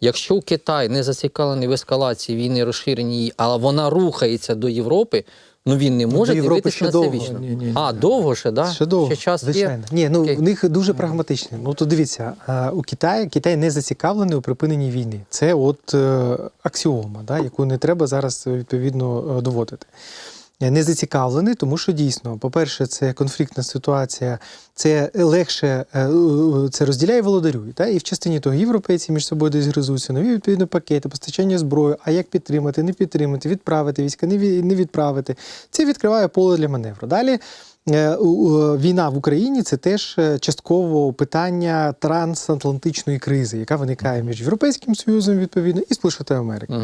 Якщо Китай не зацікавлений в ескалації війни, розширенні її, але вона рухається до Європи, ну він не може до дивитися ще на довго. вічно. Ні, ні, ні. А, довго ще, да? Ще довго, час звичайно. є? Ні, ну Окей. в них дуже прагматичні. Ну то дивіться, у Китаї Китай не зацікавлений у припиненні війни. Це от е, аксіома, да, яку не треба зараз відповідно е, доводити. Не зацікавлений, тому що дійсно, по-перше, це конфліктна ситуація, це легше е, це розділяє володарює. Та? І в частині того європейці між собою десь гризуться, нові відповідно пакети, постачання зброї, а як підтримати, не підтримати, відправити війська, не відправити. Це відкриває поле для маневру. Далі Війна в Україні це теж е, частково питання трансатлантичної кризи, яка виникає між Європейським Союзом відповідно і Штатами Америки.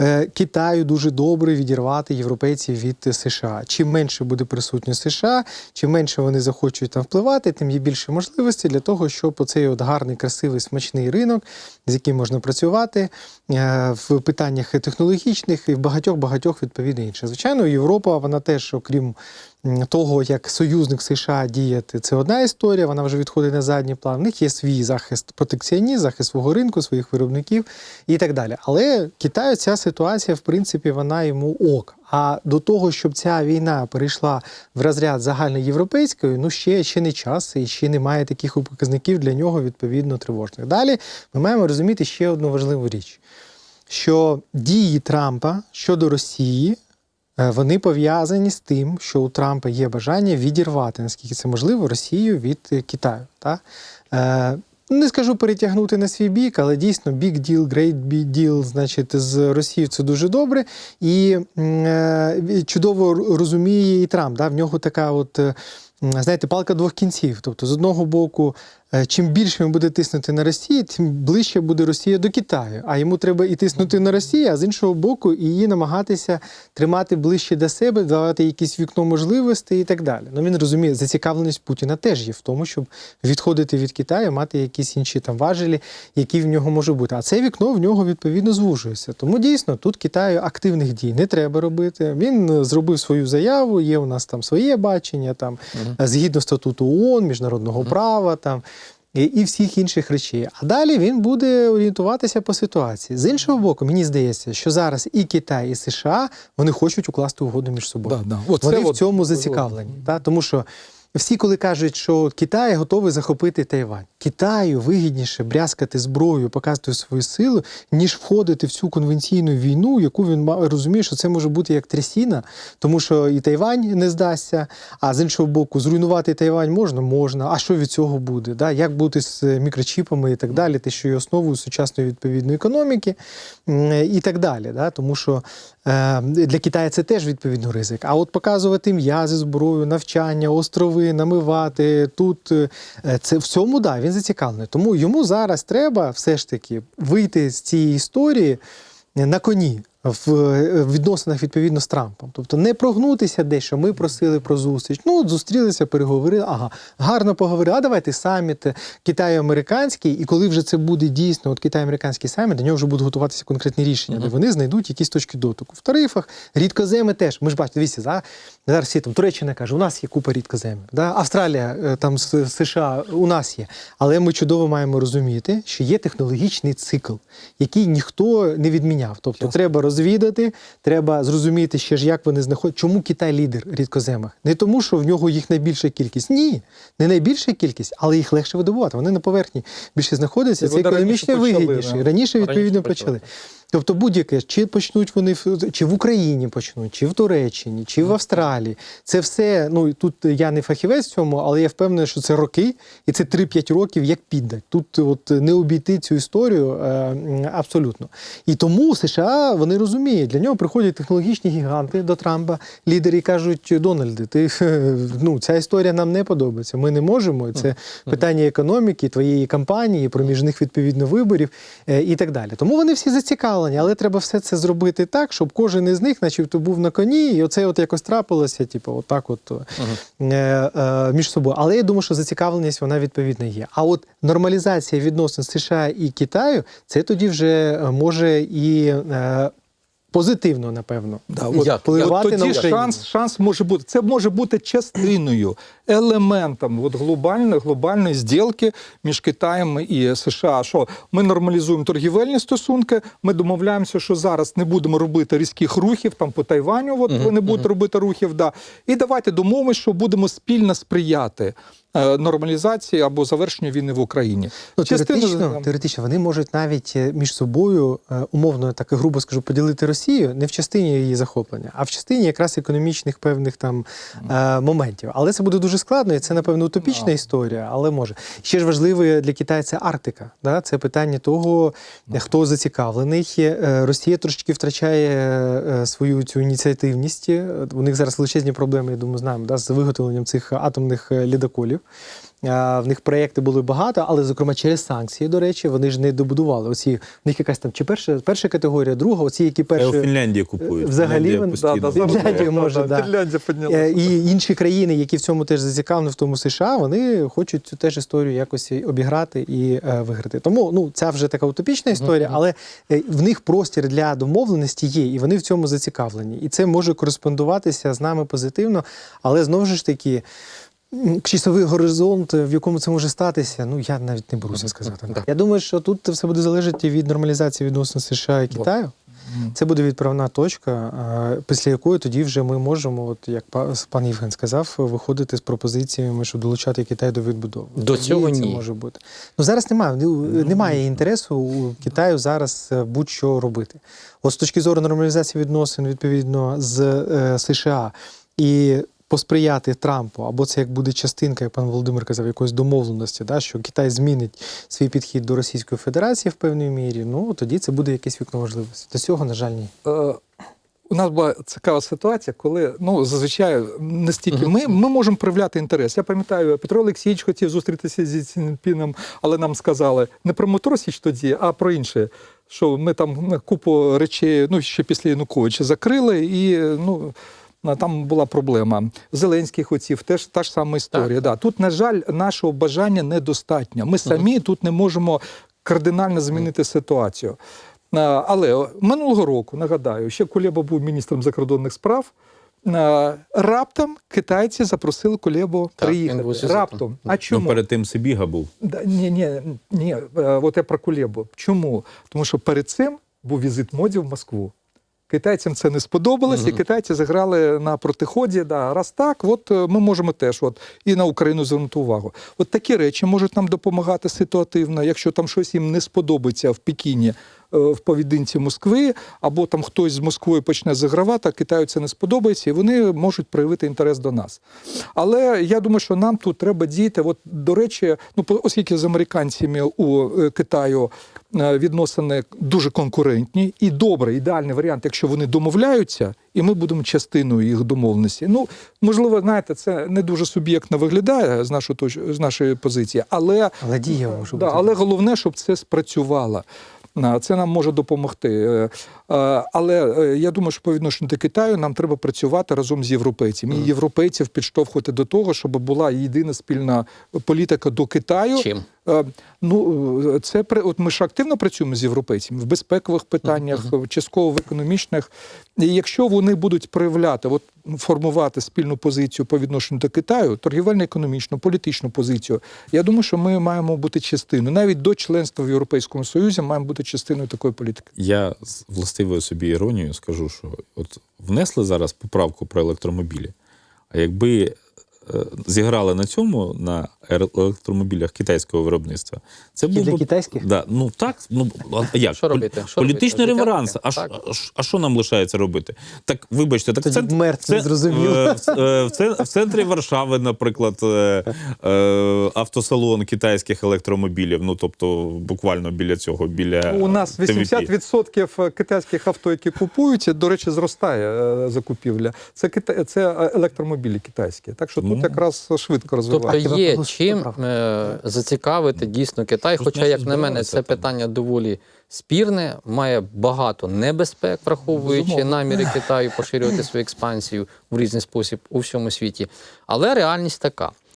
Е, Китаю дуже добре відірвати європейців від США. Чим менше буде присутньо США, чим менше вони захочуть там впливати, тим є більше можливостей для того, щоб оцей от гарний, красивий, смачний ринок, з яким можна працювати е, в питаннях технологічних і в багатьох багатьох відповідно інших. Звичайно, Європа, вона теж, окрім того, як союзник США діяти, це одна історія. Вона вже відходить на задній план. В них є свій захист протекціонізм, захист свого ринку, своїх виробників і так далі. Але Китаю ця ситуація, в принципі, вона йому ок. А до того, щоб ця війна перейшла в розряд загальноєвропейської, ну ще, ще не час і ще немає таких показників для нього відповідно тривожних. Далі ми маємо розуміти ще одну важливу річ: що дії Трампа щодо Росії. Е, Вони пов'язані з тим, що у Трампа є бажання відірвати, наскільки це можливо, Росію від е, Китаю. Та? Е, не скажу перетягнути на свій бік, але дійсно big deal, great big deal, значить, з Росією це дуже добре. І чудово розуміє і Трамп. Да? В нього така от. Знаєте, палка двох кінців. Тобто, з одного боку, чим більше він буде тиснути на Росію, тим ближче буде Росія до Китаю. А йому треба і тиснути на Росію, а з іншого боку, і її намагатися тримати ближче до себе, давати якесь вікно можливостей і так далі. Ну він розуміє, зацікавленість Путіна теж є в тому, щоб відходити від Китаю, мати якісь інші там важелі, які в нього можуть бути. А це вікно в нього відповідно звужується. Тому дійсно тут Китаю активних дій не треба робити. Він е, зробив свою заяву. Є у нас там своє бачення, там е, згідно статуту ООН, міжнародного права там. І, всіх інших речей. А далі він буде орієнтуватися по ситуації. З іншого боку, мені здається, що зараз і Китай, і США вони хочуть укласти угоду між собою. Да, да. Оце Вони в цьому от... зацікавлені. Та? Тому що всі, коли кажуть, що Китай готовий захопити Тайвань, Китаю вигідніше брязкати зброю, показувати свою силу, ніж входити в цю конвенційну війну, яку він розуміє, що це може бути як трясіна, тому що і Тайвань не здасться. А з іншого боку, зруйнувати Тайвань можна, можна. А що від цього буде? Да? Як бути з е, мікрочіпами і так далі, те, що є основою сучасної відповідної економіки і так далі. Да? Тому що е, для Китаю це теж відповідно ризик. А от показувати м'язи, зброю, навчання, острови, намивати тут е, це в цьому да, він зацікавлений. Тому йому зараз треба все ж таки вийти з цієї історії на коні. В е, відносинах відповідно з Трампом, тобто не прогнутися десь, що ми просили про зустріч. Ну, от зустрілися, переговорили. Ага, гарно поговорили. А давайте саміт Китай-американський. І коли вже це буде дійсно, от Китай-американський саміт, до нього вже будуть готуватися конкретні рішення, де вони знайдуть якісь точки дотику. В тарифах рідкоземи теж. Ми ж бачите, дивіться, за зараз всі там Туреччина каже, у нас є купа рідкоземів. Да? Австралія е, там США у нас є. Але ми чудово маємо розуміти, що є технологічний цикл, який ніхто не відміняв. Тобто треба розвідати, треба зрозуміти ще ж, як вони знаходять. Чому Китай лідер рідкоземах? Не тому, що в нього їх найбільша кількість. Ні, не найбільша кількість, але їх легше видобувати. Вони на поверхні більше знаходяться. Це економічно вигідніше. Раніше відповідно Раніше почали. почали. Тобто будь-яке, чи почнуть вони чи в Україні почнуть, чи в Туреччині, чи в Австралії. Це все. Ну тут я не фахівець в цьому, але я впевнений, що це роки, і це 3-5 років як піддать. Тут от не обійти цю історію е, абсолютно. І тому США вони розуміють, для нього приходять технологічні гіганти до Трампа, лідери і кажуть: Дональде, ти ну ця історія нам не подобається. Ми не можемо. Це питання економіки, твоєї кампанії, проміжних відповідно виборів е, і так далі. Тому вони всі зацікавлені, але треба все це зробити так, щоб кожен із них, начебто, був на коні, і оце от якось трапилося, типу, отак, от е, е, між собою. Але я думаю, що зацікавленість вона відповідна є. А от нормалізація відносин США і Китаю, це тоді вже е, може і. Е, позитивно, напевно. Да, Як? Впливати от на тоді Україну. шанс, шанс може бути. Це може бути частиною, елементом от глобальної, глобальної зділки між Китаєм і США. Що ми нормалізуємо торгівельні стосунки, ми домовляємося, що зараз не будемо робити різких рухів там по Тайваню. От вони будуть робити рухів. Да. І давайте домовимося, що будемо спільно сприяти. Е, Нормалізації або завершенню війни в Україні. Ну, Частина- теоретично, теоретично вони можуть навіть е, між собою, е, умовно так і грубо скажу, поділити Росію не в частині її захоплення, а в частині якраз економічних певних там моментів. Але це буде дуже складно, і це, напевно, утопічна Да. історія, але може. Ще ж важливе для Китаю це Арктика. Да? Це питання того, хто зацікавлений. Росія трошечки втрачає свою цю ініціативність. У них зараз величезні проблеми, я думаю, знаємо, да, з виготовленням цих атомних лідоколів. А, В них проєкти були багато, але зокрема через санкції, до речі, вони ж не добудували. Оці в них якась там чи перша, перша категорія, друга, оці, які й у Фінляндії купують. Взагалі Фінляндія. Да, да, Фінляндія може, да. Фінляндія Е, піднялася. і інші країни, які в цьому теж зацікавлені, в тому США, вони хочуть цю теж історію якось обіграти і е, виграти. Тому ну ця вже така утопічна історія, але е, в них простір для домовленості є, і вони в цьому зацікавлені. І це може кореспондуватися з нами позитивно, але знову ж таки. Часовий горизонт, в якому це може статися, ну я навіть не беруся сказати. Так. Я думаю, що тут все буде залежати від нормалізації відносин США і Китаю. Це буде відправна точка, після якої тоді вже ми можемо, от як па- пан Євген сказав, виходити з пропозиціями, щоб долучати Китай до відбудови. До Тоді цього це ні. може бути. Ну зараз немає. ну, Немає інтересу у Китаю зараз е, будь-що робити. От з точки зору нормалізації відносин відповідно з е, США і. Посприяти Трампу, або це як буде частинка, як пан Володимир казав, якоїсь домовленості, да, що Китай змінить свій підхід до Російської Федерації в певній мірі. Ну тоді це буде якесь вікно можливості. До цього, на жаль, ні. Е, У нас була цікава ситуація, коли ну зазвичай не стільки ми, ми можемо проявляти інтерес. Я пам'ятаю, Петро Олексійович хотів зустрітися зі Цінпіном, але нам сказали не про Моторсіч тоді, а про інше. Що ми там купу речей, ну ще після Януковича закрили, і ну. Там була проблема. Зеленський хотів, теж та ж сама історія. Да. Тут, на жаль, нашого бажання недостатньо. Ми самі тут не можемо кардинально змінити ситуацію. Але минулого року, нагадаю, ще Кулеба був міністром закордонних справ. Раптом китайці запросили Кулебу приїхати. Раптом. А Ну, перед тим Сибіга був. Да, ні, ні, ні, е, от я про Кулебу. Чому? Тому що перед цим був візит моді в Москву. Китайцям це не сподобалось, і китайці заграли на протиході. Да, раз так, от е, ми можемо теж от, і на Україну звернути увагу. От такі речі можуть нам допомагати ситуативно, якщо там щось їм не сподобається в Пекіні. Е, В поведінці Москви, або там хтось з Москвою почне загравати, а Китаю це не сподобається, і вони можуть проявити інтерес до нас. Але я думаю, що нам тут треба діяти. От, до речі, ну оскільки з американцями у е, Китаю е, відносини дуже конкурентні і добре, ідеальний варіант, якщо вони домовляються, і ми будемо частиною їх домовленості. Ну можливо, знаєте, це не дуже суб'єктно виглядає з нашої з нашої позиції, але Але дієво може Да, бути. але головне, щоб це спрацювало. Це нам може допомогти. Е, е, Але е, я думаю, що по відношенню до Китаю нам треба працювати разом з європейцями. І європейців підштовхувати до того, щоб була єдина спільна політика до Китаю. Чим? Е, Ну, е, це от ми ж активно працюємо з європейцями в безпекових питаннях, частково в економічних. І якщо вони будуть проявляти, от формувати спільну позицію по відношенню до Китаю, торгівельно-економічну, політичну позицію, я думаю, що ми маємо бути частиною. Навіть до членства в Європейському Союзі маємо бути частиною такої політики. Я з властивою собі іронією скажу, що от внесли зараз поправку про електромобілі. А якби зіграли на цьому, на електромобілях китайського виробництва, це був для би- китайських? Да, ну так, ну а як? Що робити? Що Політичний робити? реверанс. А, що- а а що нам лишається робити? Так, вибачте, так це, вмерти незрозуміло. е, в, е, в, в центрі Варшави, наприклад, е, е, автосалон китайських електромобілів. Ну тобто, буквально біля цього, біля У нас TVP. 80% китайських авто, які купуються, до речі, зростає е, закупівля. Це кита... це е, електромобілі китайські. Так що тут якраз швидко Тобто розвивається. Тобто є чим е, зацікавити дійсно Китай. Хоча, як на мене, це питання доволі спірне, має багато небезпек, враховуючи наміри Китаю поширювати свою експансію в різний спосіб у всьому світі. Але реальність така: